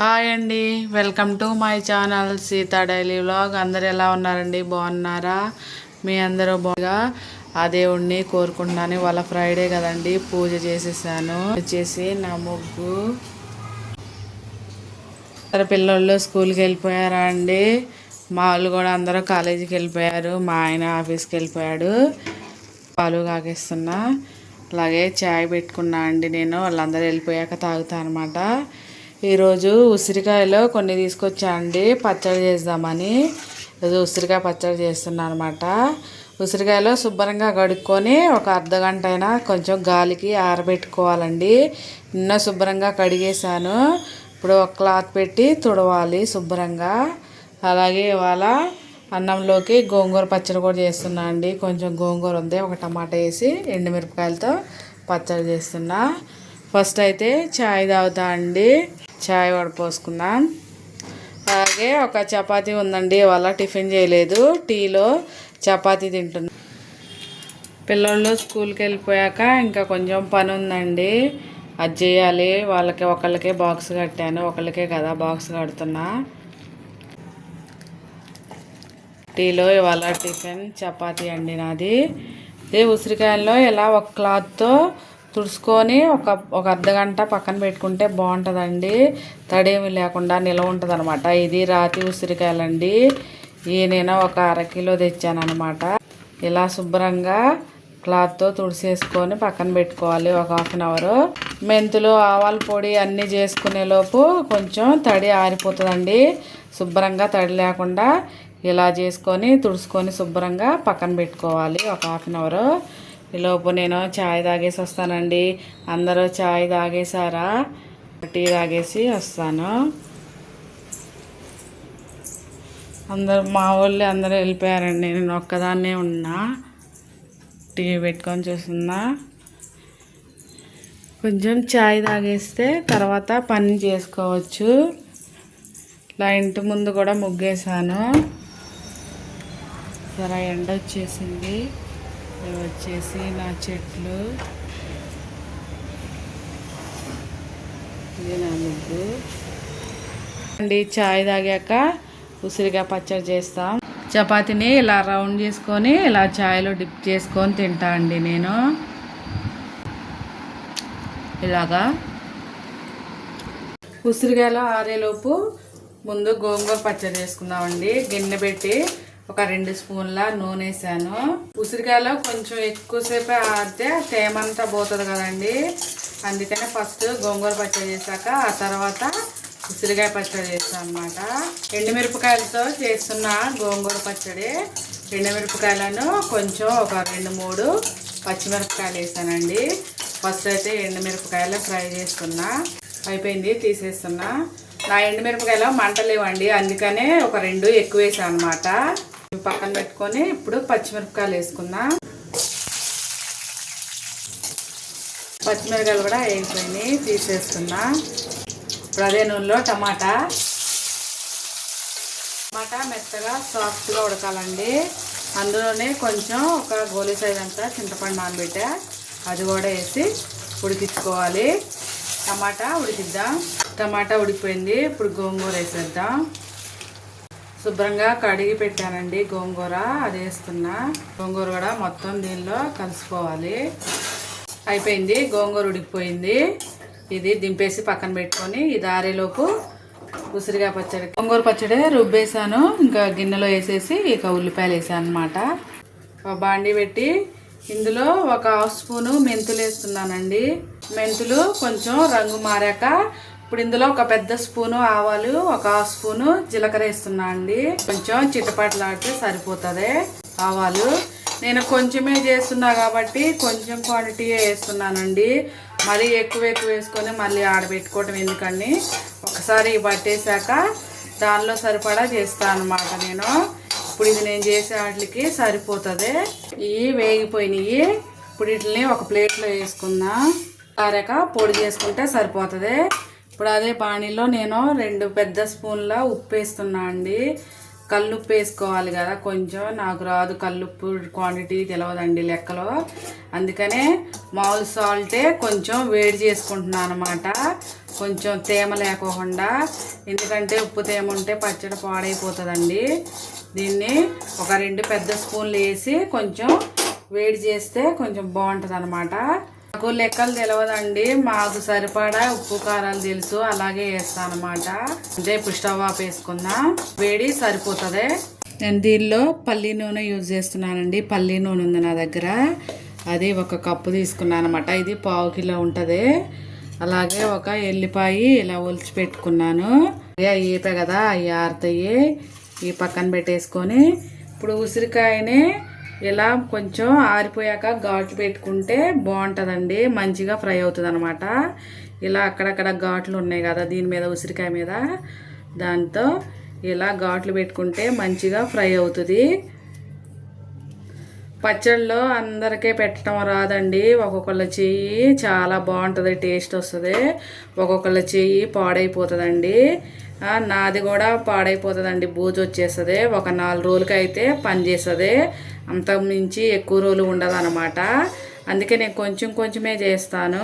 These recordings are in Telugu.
హాయ్ అండి. Welcome to my channel Seetha daily vlog. అందరు ఎలా ఉన్నారండి? బాగున్నారా? మీ అందరూ బాగా ఆ దేవుణ్ణి కోరుకుంటున్నాను. వాళ్ళ ఫ్రైడే కదండి. పూజ చేసేసాను. వచ్చేసి నా ముగ్గు. పిల్లలు స్కూల్కి వెళ్ళిపోయారా అండి? మా వాళ్ళు కూడా అందరూ కాలేజీకి వెళ్ళిపోయారు. మా ఆయన ఆఫీస్కి వెళ్ళిపోయాడు. పాలు కాకేస్తున్నా అలాగే చాయ్ పెట్టుకున్నా అండి నేను. వాళ్ళందరూ వెళ్ళిపోయాక తాగుతా అనమాట ఈరోజు ఉసిరికాయలో కొన్ని తీసుకొచ్చా అండి పచ్చడి చేద్దామని. ఈరోజు ఉసిరికాయ పచ్చడి చేస్తున్నాను అనమాట ఉసిరికాయలో శుభ్రంగా కడుక్కొని ఒక అర్ధ గంట అయినా కొంచెం గాలికి ఆరబెట్టుకోవాలండి. నిన్న శుభ్రంగా కడిగేశాను. ఇప్పుడు ఒక క్లాత్ పెట్టి తుడవాలి శుభ్రంగా. అలాగే ఇవాళ అన్నంలోకి గోంగూర పచ్చడి కూడా చేస్తున్నా అండి కొంచెం గోంగూర ఉంది. ఒక టమాటా వేసి ఎండుమిరపకాయలతో పచ్చడి చేస్తున్నా. ఫస్ట్ అయితే చాయ్ తాగుతా అండి. చాయ్ వడపోసుకుందాం. అలాగే ఒక చపాతీ ఉందండి ఇవాళ టిఫిన్ చేయలేదు. టీలో చపాతీ తింటుంది పిల్లలు స్కూల్కి వెళ్ళిపోయాక ఇంకా కొంచెం పని ఉందండి. అది చేయాలి. వాళ్ళకి ఒకళ్ళకే బాక్స్ కట్టాను. ఒకళ్ళకే కదా బాక్స్ కడుతున్నా. టీలో ఇవాళ టిఫిన్ చపాతీ అండి నాది. ఇదే ఉసిరికాయల్లో ఇలా ఒక క్లాత్తో తుడుచుకొని ఒక ఒక అర్ధ గంట పక్కన పెట్టుకుంటే బాగుంటుందండి. తడేమి లేకుండా నిల్వ ఉంటుంది అనమాట ఇది రాతి ఉసిరికాయలండి. ఈ నేను ఒక అర కిలో అనమాట ఇలా శుభ్రంగా క్లాత్తో తుడిసేసుకొని పక్కన పెట్టుకోవాలి ఒక హాఫ్ అన్ అవర్. మెంతులు ఆవాల పొడి అన్నీ చేసుకునే లోపు కొంచెం తడి ఆరిపోతుందండి. శుభ్రంగా తడి లేకుండా ఇలా చేసుకొని తుడుచుకొని శుభ్రంగా పక్కన పెట్టుకోవాలి ఒక హాఫ్ అన్ అవర్. ఈలోపు నేను చాయ్ తాగేసి వస్తానండి. అందరూ చాయ్ తాగేసారా టీ తాగేసి వస్తాను. అందరు మా వాళ్ళు అందరూ వెళ్ళిపోయారండి. నేను ఒక్కదాన్నే ఉన్నా. టీవీ పెట్టుకొని చూస్తున్నా. కొంచెం చాయ్ తాగేస్తే తర్వాత పని చేసుకోవచ్చు. ఇలా ఇంటి ముందు కూడా ముగ్గేసాను సరే ఎండ వచ్చేసింది. ఇవి వచ్చేసి నా చెట్లు. ఇది నా ముగ్గు. అండి చాయ్ తాగాక ఉసిరిగా పచ్చడి చేస్తాం. చపాతీని ఇలా రౌండ్ చేసుకొని ఇలా చాయ్లో డిప్ చేసుకొని తింటా అండి నేను. ఇలాగా. ఉసిరికాయలో ఆరేలోపు ముందు గోంగూర పచ్చడి చేసుకుందామండి. గిన్నె పెట్టి ఒక రెండు స్పూన్ల నూనె వేసాను. ఉసిరికాయలో కొంచెం ఎక్కువసేపు ఆడితే తేమంతా పోతుంది కదండి. అందుకని ఫస్ట్ గోంగూర పచ్చడి చేశాక ఆ తర్వాత ఉసిరికాయ పచ్చడి చేస్తాను అనమాట ఎండుమిరపకాయలతో చేస్తున్న గోంగూర పచ్చడి. ఎండుమిరపకాయలను కొంచెం ఒక రెండు మూడు పచ్చిమిరపకాయలు వేసానండి. ఫస్ట్ అయితే ఎండుమిరపకాయలు ఫ్రై చేస్తున్నా అయిపోయింది తీసేస్తున్నా. నా ఎండుమిరపకాయలు మంటలేవండి. అందుకనే ఒక రెండు ఎక్కువ వేసాను అనమాట పక్కన పెట్టుకొని ఇప్పుడు పచ్చిమిరపకాయలు వేసుకుందాం. పచ్చిమిరపకాయలు కూడా వేగిపోయినాయి తీసేస్తున్నా ఇప్పుడు అదే నూనెలో టమాటా. టమాటా మెత్తగా సాఫ్ట్గా ఉడకాలండి. అందులోనే కొంచెం ఒక గోలీ సైజ్ అంతా చింతపండు నానబెట్టా. అది కూడా వేసి ఉడికించుకోవాలి. టమాటా ఉడికిద్దాం. టమాటా ఉడికిపోయింది. ఇప్పుడు గోంగూర వేసేద్దాం. శుభ్రంగా కడిగి పెట్టానండి గోంగూర అది వేస్తున్నా. గోంగూర కూడా మొత్తం దీనిలో కలుసుకోవాలి. అయిపోయింది గోంగూర ఉడికిపోయింది. ఇది దింపేసి పక్కన పెట్టుకొని ఇది ఆరేలోపు ఉసిరిగా పచ్చడి. గోంగూర పచ్చడి రుబ్బేసాను ఇంకా గిన్నెలో వేసేసి ఇక ఉల్లిపాయలు వేసాను అనమాట బాండి పెట్టి ఇందులో ఒక హాఫ్ స్పూను మెంతులు వేస్తున్నానండి. మెంతులు కొంచెం రంగు మారాక ఇప్పుడు ఇందులో ఒక పెద్ద స్పూను ఆవాలు ఒక స్పూను జీలకర్ర వేస్తున్నా అండి. కొంచెం చిట్టపాట్లాడితే సరిపోతుంది ఆవాలు. నేను కొంచెమే చేస్తున్నా కాబట్టి కొంచెం క్వాంటిటీ వేస్తున్నానండి. మరీ ఎక్కువ ఎక్కువ వేసుకొని మళ్ళీ ఆడబెట్టుకోవటం ఎందుకని ఒకసారి పట్టేశాక దానిలో సరిపడా చేస్తాను అనమాట నేను. ఇప్పుడు ఇది నేను చేసే వాటికి సరిపోతుంది. ఇవి వేగిపోయినాయి. ఇప్పుడు వీటిని ఒక ప్లేట్లో వేసుకుందాం. కారాక పొడి చేసుకుంటే సరిపోతుంది. ఇప్పుడు అదే పానీలో నేను రెండు పెద్ద స్పూన్ల ఉప్పు వేస్తున్నా అండి. కల్లుప్పు వేసుకోవాలి కదా కొంచెం. నాకు రాదు కల్లుప్పు క్వాంటిటీ తెలియదండి లెక్కలో. అందుకనే మామూలు సాల్టే కొంచెం వేడి చేసుకుంటున్నాను అనమాట కొంచెం తేమ లేకోకుండా. ఎందుకంటే ఉప్పు తేమ ఉంటే పచ్చడి పాడైపోతుందండి. దీన్ని ఒక రెండు పెద్ద స్పూన్లు వేసి కొంచెం వేడి చేస్తే కొంచెం బాగుంటుంది అనమాట నాకు లెక్కలు తెలియదండి మాకు సరిపడా ఉప్పు కారాలు తెలుసు అలాగే వేస్తాను అనమాట అంటే ఇప్పుడు స్టవ్ ఆఫ్ వేసుకుందాం. వేడి సరిపోతుంది. నేను దీనిలో పల్లి నూనె యూజ్ చేస్తున్నానండి. పల్లి నూనె ఉంది నా దగ్గర. అది ఒక కప్పు తీసుకున్నాను అనమాట ఇది పావు కిలో ఉంటుంది. అలాగే ఒక ఎల్లిపాయ ఇలా ఒలిచి పెట్టుకున్నాను. అవి ఈపే కదా అవి ఆరుతాయి. ఈ పక్కన పెట్టేసుకొని ఇప్పుడు ఉసిరికాయని ఇలా కొంచెం ఆరిపోయాక ఘాట్లు పెట్టుకుంటే బాగుంటుందండి. మంచిగా ఫ్రై అవుతుంది అనమాట ఇలా అక్కడక్కడ ఘాట్లు ఉన్నాయి కదా దీని మీద ఉసిరికాయ మీద. దాంతో ఇలా ఘాట్లు పెట్టుకుంటే మంచిగా ఫ్రై అవుతుంది. పచ్చళ్ళలో అందరికీ పెట్టడం రాదండి. ఒక్కొక్కళ్ళ చెయ్యి చాలా బాగుంటుంది టేస్ట్ వస్తుంది. ఒక్కొక్కళ్ళ చెయ్యి పాడైపోతుందండి. నాది కూడా పాడైపోతుందండి. బూజు వచ్చేస్తుంది. ఒక నాలుగు రోజులకి అయితే పని చేస్తుంది అంత మించి ఎక్కువ రోజులు ఉండదు అనమాట అందుకే నేను కొంచెం కొంచెమే చేస్తాను.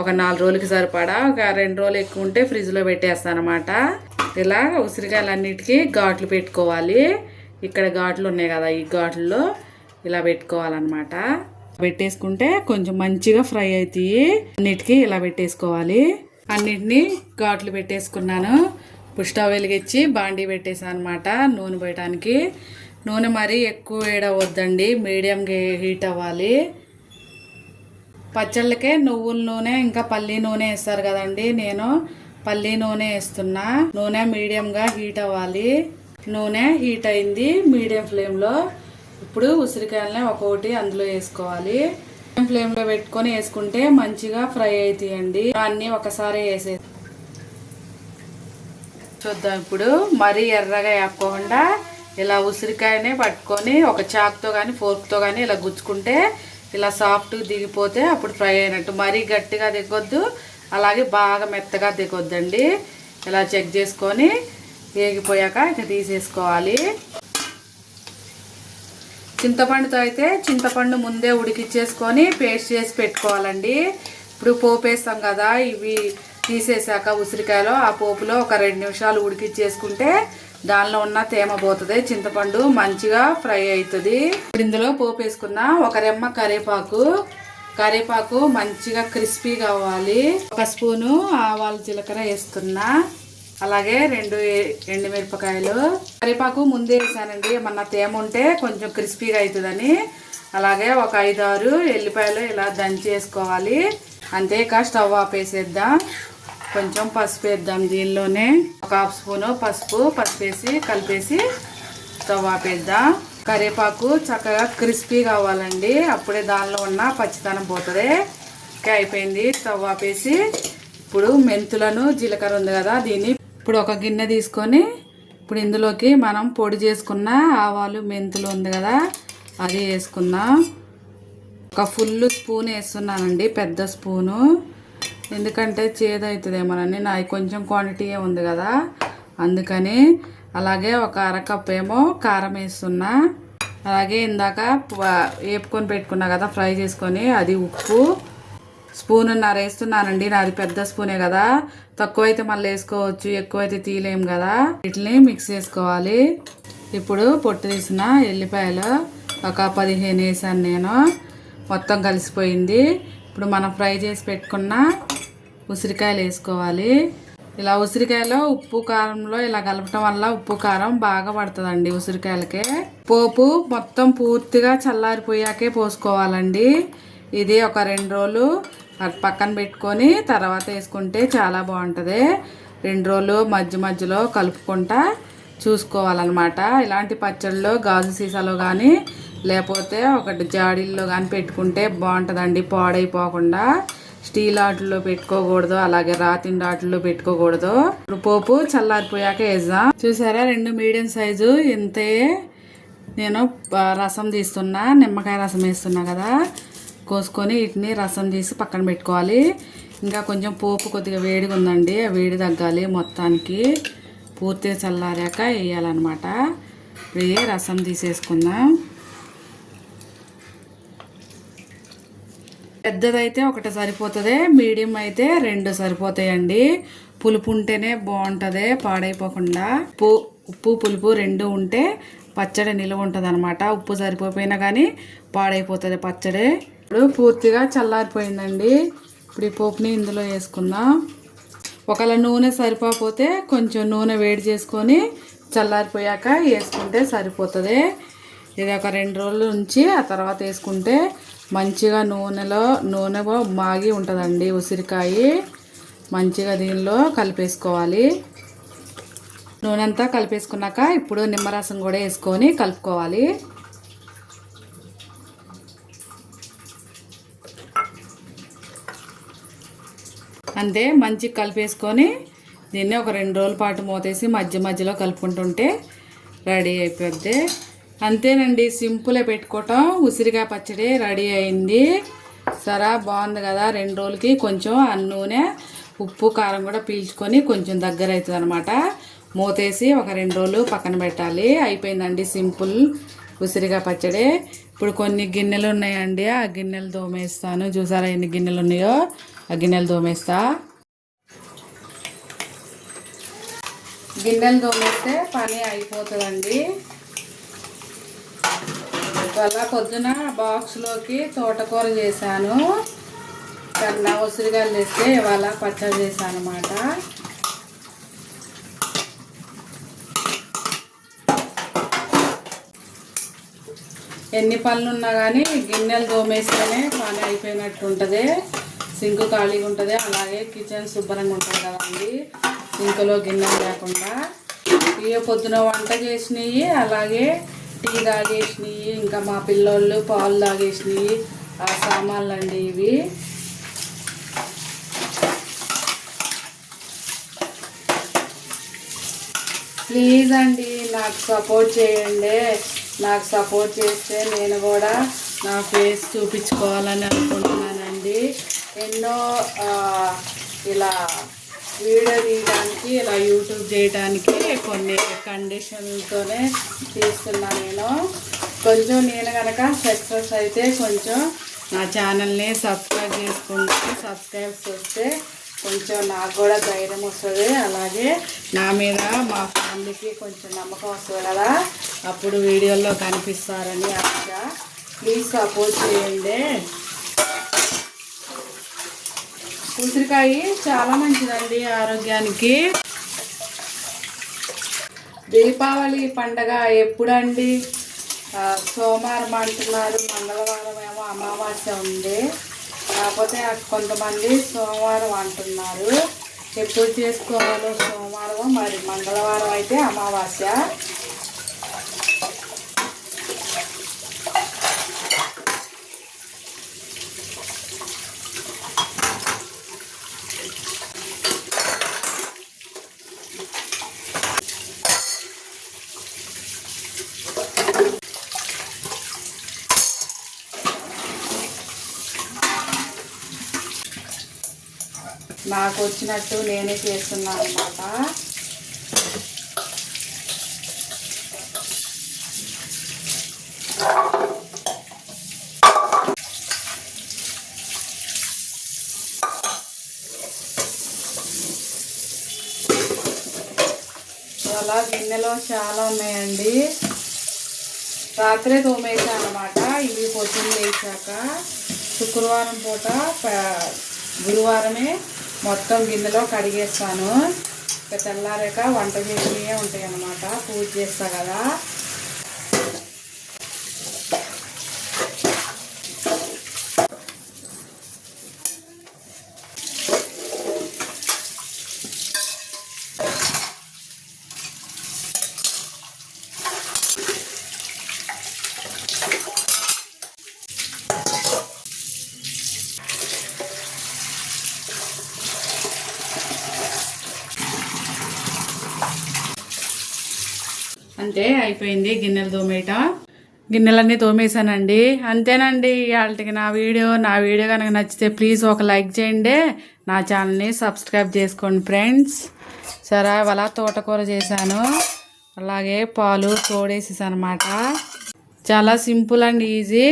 ఒక నాలుగు రోజులకి సరిపడా ఒక రెండు రోజులు ఎక్కువ ఉంటే ఫ్రిడ్జ్లో పెట్టేస్తాను అనమాట ఇలా ఉసిరికాయలన్నిటికీ ఘాట్లు పెట్టుకోవాలి. ఇక్కడ ఘాట్లు ఉన్నాయి కదా ఈ ఘాట్లలో ఇలా పెట్టుకోవాలన్నమాట. పెట్టేసుకుంటే కొంచెం మంచిగా ఫ్రై అవుతాయి అన్నిటికీ ఇలా పెట్టేసుకోవాలి. అన్నిటినీ ఘాట్లు పెట్టేసుకున్నాను. ఇప్పుడు స్టవ్ వెలిగించి బాండీ పెట్టేసాను అనమాట నూనె పోయటానికి. నూనె మరీ ఎక్కువ వేడవద్దండి మీడియం హీట్ అవ్వాలి. పచ్చళ్ళకే నువ్వుల నూనె ఇంకా పల్లి నూనె వేస్తారు కదండి. నేను పల్లి నూనె వేస్తున్నా. నూనె మీడియంగా హీట్ అవ్వాలి. నూనె హీట్ అయింది మీడియం ఫ్లేమ్లో. ఇప్పుడు ఉసిరికాయలని ఒక్కొక్కటి అందులో వేసుకోవాలి. మీడియం ఫ్లేమ్లో పెట్టుకొని వేసుకుంటే మంచిగా ఫ్రై అవుతాయండి అన్నీ ఒకసారి వేసే చూద్దాం ఇప్పుడు. మరీ ఎర్రగా వేపకుండా ఇలా ఉసిరికాయనే పట్టుకొని ఒక చాక్తో కానీ ఫోర్క్తో కానీ ఇలా గుచ్చుకుంటే ఇలా సాఫ్ట్గా దిగిపోతే అప్పుడు ఫ్రై అయినట్టు. మరీ గట్టిగా దిగొద్దు అలాగే బాగా మెత్తగా దిగొద్దండి. ఇలా చెక్ చేసుకొని వేగిపోయాక ఇక తీసేసుకోవాలి. చింతపండుతో అయితే చింతపండు ముందే ఉడికిచ్చేసుకొని పేస్ట్ చేసి పెట్టుకోవాలండి. ఇప్పుడు పోపు వేస్తాం కదా ఇవి తీసేసాక ఉసిరికాయలో ఆ పోపులో ఒక రెండు నిమిషాలు ఉడికిచ్చేసుకుంటే దానిలో ఉన్న తేమ పోతుంది చింతపండు మంచిగా ఫ్రై అవుతుంది ఇందులో పోపు వేసుకున్న ఒక రెమ్మ కరివేపాకు. కరివేపాకు మంచిగా క్రిస్పీగా అవ్వాలి ఒక స్పూను ఆవాలు జీలకర్ర వేస్తున్నా. అలాగే రెండు ఎండుమిరపకాయలు కరివేపాకు ముందే వేసానండి. ఏమన్నా తేమ ఉంటే కొంచెం క్రిస్పీగా అవుతుందని అలాగే ఒక ఐదు ఆరు ఎల్లిపాయలు ఇలా దంచి వేసుకోవాలి. అంతే ఇక స్టవ్ ఆపేసేద్దాం. కొంచెం పసుపు వేద్దాం దీనిలోనే. ఒక హాఫ్ స్పూను పసుపు పసుపు వేసి కలిపేసి స్టవ్ ఆపేద్దాం. కరివేపాకు చక్కగా క్రిస్పీ కావాలండి. అప్పుడే దానిలో ఉన్న పచ్చితనం పోతుంది. ఓకే అయిపోయింది. స్టవ్ ఆపేసి ఇప్పుడు మెంతులను జీలకర్ర ఉంది కదా దీన్ని ఇప్పుడు ఒక గిన్నె తీసుకొని ఇప్పుడు ఇందులోకి మనం పొడి చేసుకున్న ఆవాలు మెంతులు ఉంది కదా అది వేసుకుందాం. ఒక ఫుల్ స్పూన్ వేస్తున్నానండి పెద్ద స్పూను. ఎందుకంటే చేదవుతుందేమోనని నా కొంచెం క్వాంటిటీయే ఉంది కదా. అందుకని అలాగే ఒక అరకప్ ఏమో కారం వేస్తున్నా. అలాగే ఇందాక వేపుకొని పెట్టుకున్నా కదా ఫ్రై చేసుకొని అది ఉప్పు. స్పూన్ స్పూన్నర వేస్తున్నానండి. నాది పెద్ద స్పూనే కదా. తక్కువైతే మళ్ళీ వేసుకోవచ్చు ఎక్కువైతే తీయలేం కదా. వీటిని మిక్స్ చేసుకోవాలి. ఇప్పుడు పొట్టు తీసిన ఎల్లిపాయలు ఒక పదిహేను వేసాను నేను. మొత్తం కలిసిపోయింది. ఇప్పుడు మనం ఫ్రై చేసి పెట్టుకున్న ఉసిరికాయలు వేసుకోవాలి. ఇలా ఉసిరికాయలో ఉప్పు కారంలో ఇలా కలపటం వల్ల ఉప్పు కారం బాగా పడుతుందండి ఉసిరికాయలకే. పోపు మొత్తం పూర్తిగా చల్లారిపోయాకే పోసుకోవాలండి. ఇది ఒక రెండు రోజులు అటు పక్కన పెట్టుకొని తర్వాత వేసుకుంటే చాలా బాగుంటుంది. రెండు రోజులు మధ్య మధ్యలో కలుపుకుంటా చూసుకోవాలన్నమాట. ఇలాంటి పచ్చళ్ళు గాజు సీసాలో కానీ లేకపోతే ఒకటి జాడీల్లో కానీ పెట్టుకుంటే బాగుంటుందండి పాడైపోకుండా. స్టీల్ ఆటల్లో పెట్టుకోకూడదు అలాగే రాతిండి ఆటల్లో పెట్టుకోకూడదు. ఇప్పుడు పోపు చల్లారిపోయాక వేద్దాం. చూసారా రెండు మీడియం సైజు ఇంతే. నేను రసం తీస్తున్నా నిమ్మకాయ రసం వేస్తున్నా కదా. కోసుకొని వీటిని రసం తీసి పక్కన పెట్టుకోవాలి. ఇంకా కొంచెం పోపు కొద్దిగా వేడిగా ఉందండి ఆ వేడి తగ్గాలి మొత్తానికి. పూర్తిగా చల్లారాక వేయాలన్నమాట. ఇప్పుడు రసం తీసేసుకుందాం. పెద్దదైతే ఒకటి సరిపోతుంది మీడియం అయితే రెండు సరిపోతాయండి. పులుపు ఉంటేనే బాగుంటుంది పాడైపోకుండా. ఉప్పు ఉప్పు పులుపు రెండు ఉంటే పచ్చడి నిలువ ఉంటుంది అనమాట ఉప్పు సరిపోయినా కానీ పాడైపోతుంది పచ్చడి. ఇప్పుడు పూర్తిగా చల్లారిపోయిందండి. ఇప్పుడు ఈ పోపుని ఇందులో వేసుకుందాం. ఒకవేళ నూనె సరిపోతే కొంచెం నూనె వేడి చేసుకొని చల్లారిపోయాక వేసుకుంటే సరిపోతుంది. ఇది ఒక రెండు రోజులు ఉంచి ఆ తర్వాత వేసుకుంటే మంచిగా నూనెలో నూనె మాగి ఉంటుందండి ఉసిరికాయ. మంచిగా దీనిలో కలిపేసుకోవాలి. నూనె అంతా కలిపేసుకున్నాక ఇప్పుడు నిమ్మరసం కూడా వేసుకొని కలుపుకోవాలి. అంతే మంచిగా కలిపేసుకొని దీన్ని ఒక రెండు రోజుల పాటు మూతేసి మధ్య మధ్యలో కలుపుకుంటుంటే రెడీ అయిపోద్ది. అంతేనండి సింపులే పెట్టుకోవటం. ఉసిరికాయ పచ్చడి రెడీ అయింది. సరా బాగుంది కదా. రెండు రోజులకి కొంచెం ఆ నూనె ఉప్పు కారం కూడా పీల్చుకొని కొంచెం దగ్గర అవుతుంది అనమాట మూతేసి ఒక రెండు రోజులు పక్కన పెట్టాలి. అయిపోయిందండి సింపుల్ ఉసిరిగా పచ్చడి. ఇప్పుడు కొన్ని గిన్నెలు ఉన్నాయండి. ఆ గిన్నెలు దోమేస్తాను చూసారా ఎన్ని గిన్నెలు ఉన్నాయో? ఆ గిన్నెలు దోమేస్తా గిన్నెలు దోమేస్తే పని అయిపోతుందండి. అలా పొద్దున బాక్స్లోకి తోటకూర చేశాను. కన్నా ఉసిరిగాయలు తెస్తే ఇవాళ పచ్చడి చేశాను అనమాట ఎన్ని పనులు ఉన్నా కానీ గిన్నెలు దోమేస్తేనే పని అయిపోయినట్టు ఉంటుంది సింకు ఖాళీగా ఉంటుంది. అలాగే కిచెన్ శుభ్రంగా ఉంటుంది కదండి. సింకులో గిన్నెలు లేకుండా. ఇక పొద్దున వంట చేసినవి అలాగే టీ తాగేసినవి ఇంకా మా పిల్లోళ్ళు పాలు తాగేసినవి ఆ సామాన్లు అండి ఇవి. ప్లీజ్ అండి నాకు సపోర్ట్ చేయండి. నాకు సపోర్ట్ చేస్తే నేను కూడా నా ఫేస్ చూపించుకోవాలని అనుకుంటున్నానండి. ఎన్నో ఇలా వీడియో తీయడానికి ఇలా యూట్యూబ్ చేయడానికి కొన్ని కండిషన్లతోనే తీస్తున్నాను నేను. కొంచెం నేను కనుక సక్సెస్ అయితే కొంచెం నా ఛానల్ని సబ్స్క్రైబ్ చేసుకుంటే సబ్స్క్రైబ్స్ వస్తే కొంచెం నాకు కూడా ధైర్యం వస్తుంది. అలాగే నా మీద మా ఫ్యామిలీకి కొంచెం నమ్మకం వస్తుంది కదా. అప్పుడు వీడియోలో కనిపిస్తారని ఆశ. ప్లీజ్ సపోర్ట్ చేయండి. ఉసిరికాయ చాలా మంచిదండి ఆరోగ్యానికి. దీపావళి పండగ ఎప్పుడండి? సోమవారం అంటున్నారు మంగళవారం ఏమో అమావాస్య ఉంది. కాకపోతే కొంతమంది సోమవారం అంటున్నారు. ఎప్పుడు చేసుకోవాలో సోమవారం మరి మంగళవారం అయితే అమావాస్య. నాకు వచ్చినట్టు నేనే చేస్తున్నాను అనమాట అలా గిన్నెలో చాలా ఉన్నాయండి. రాత్రే తోమేసాను అనమాట ఇవి పొద్దున్న వేసాక. శుక్రవారం పూట గురువారమే మొత్తం గిన్నెలో కడిగేస్తాను. ఇక తెల్లారాక వంట చేసినవే ఉంటాయి అన్నమాట పూజ చేస్తా కదా. అంతే అయిపోయింది గిన్నెలు తోమేట. గిన్నెలన్నీ తోమేశానండి. అంతేనండి వాళ్ళకి నా వీడియో నా వీడియో కనుక నచ్చితే ప్లీజ్ ఒక లైక్ చేయండి. నా ఛానల్ని సబ్స్క్రైబ్ చేసుకోండి ఫ్రెండ్స్. సరే అలా తోటకూర చేశాను. అలాగే పాలు తోడేసేసాను అనమాట చాలా సింపుల్ అండ్ ఈజీ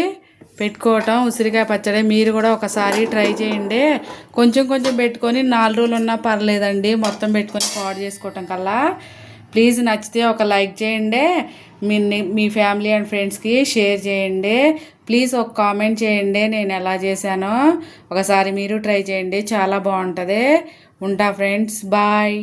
పెట్టుకోవటం ఉసిరికాయ పచ్చడి. మీరు కూడా ఒకసారి ట్రై చేయండి. కొంచెం కొంచెం పెట్టుకొని నాలుగు రోజులు ఉన్నా పర్లేదండి. మొత్తం పెట్టుకొని పాడు చేసుకోవటం కల్లా. ప్లీజ్ నచ్చితే ఒక లైక్ చేయండి. మీ మీ ఫ్యామిలీ అండ్ ఫ్రెండ్స్కి షేర్ చేయండి. ప్లీజ్ ఒక కామెంట్ చేయండి. నేను ఎలా చేశానో ఒకసారి మీరు ట్రై చేయండి. చాలా బాగుంటుంది. ఉంటా ఫ్రెండ్స్. బాయ్.